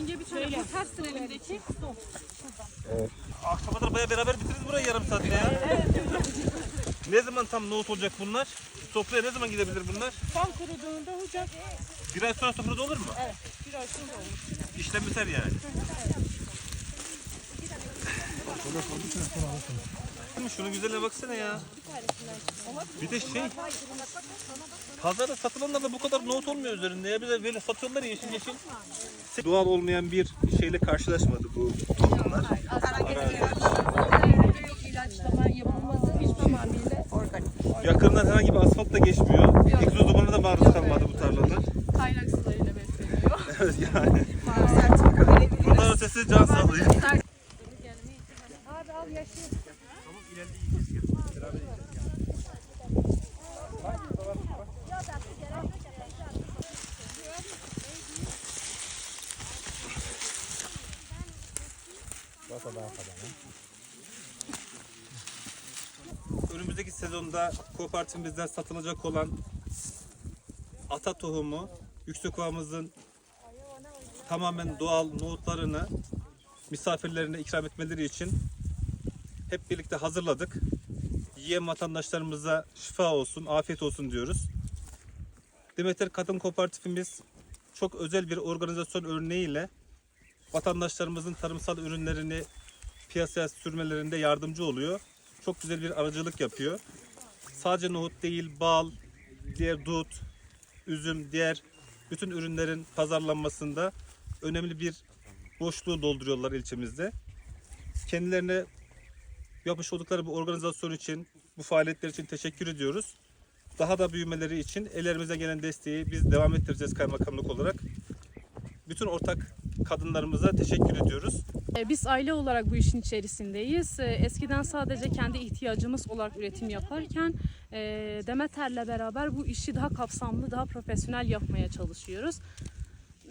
Yenge bir tane bu ters elimdeki. Akşama baya beraber bitiririz burayı yarım saatte ya. ne zaman tam nohut olacak bunlar? Sofraya ne zaman gidebilir bunlar? Tam kuruduğunda hocam. Bir ay sonra sofrada olur mu? Evet. Bir ay sonra olur. İşlem biter yani. Mi? Şunun güzelliğine baksana ya. Bir de şey, pazarda satılanlarda bu kadar nohut olmuyor üzerinde ya. Bir de böyle satıyorlar ya yeşil yeşil. Doğal olmayan bir şeyle karşılaşmadı bu tohumlar. İlaçlama yapılması hiç tamamıyla organik. Yakından herhangi bir asfalt da geçmiyor. Egzoz dumanına da maruz kalmadı bu tarlalar. Kaynak sularıyla besleniyor. Evet yani. Bunlar ötesi can sağlığı. Abi al yaşlı. Önümüzdeki sezonda kooperatifimizden satılacak olan ata tohumu Yüksekova'mızın tamamen doğal nohutlarını misafirlerine ikram etmeleri için hep birlikte hazırladık. Yiyen vatandaşlarımıza şifa olsun, afiyet olsun diyoruz. Demeter Kadın Kooperatifimiz çok özel bir organizasyon örneğiyle vatandaşlarımızın tarımsal ürünlerini piyasaya sürmelerinde yardımcı oluyor. Çok güzel bir aracılık yapıyor. Sadece nohut değil, bal, diğer dut, üzüm, diğer bütün ürünlerin pazarlanmasında önemli bir boşluğu dolduruyorlar ilçemizde. Kendilerine yapmış oldukları bu organizasyon için, bu faaliyetler için teşekkür ediyoruz. Daha da büyümeleri için ellerimize gelen desteği biz devam ettireceğiz kaymakamlık olarak. Bütün ortak kadınlarımıza teşekkür ediyoruz. E, Biz aile olarak bu işin içerisindeyiz. E, Eskiden sadece kendi ihtiyacımız olarak üretim yaparken e, Demeter'le beraber bu işi daha kapsamlı, daha profesyonel yapmaya çalışıyoruz.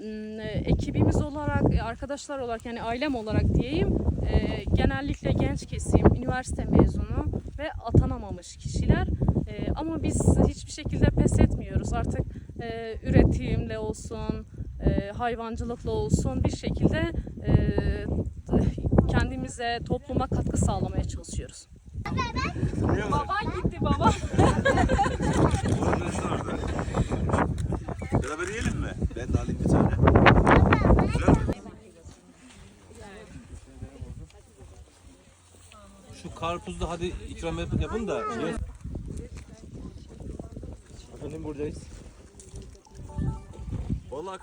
E, Ekibimiz olarak, e, arkadaşlar olarak yani ailem olarak diyeyim e, genellikle genç kesim, üniversite mezunu ve atanamamış kişiler. E, Ama biz hiçbir şekilde pes etmiyoruz. Artık üretimle olsun, hayvancılıkla olsun bir şekilde kendimize, topluma katkı sağlamaya çalışıyoruz. Baban gitti baba. Beraber yiyelim mi? Ben de alayım bir tane. Güzel mi? Şu karpuzda hadi ikram yap- yapın da. Şey... Efendim buradayız. Vallahi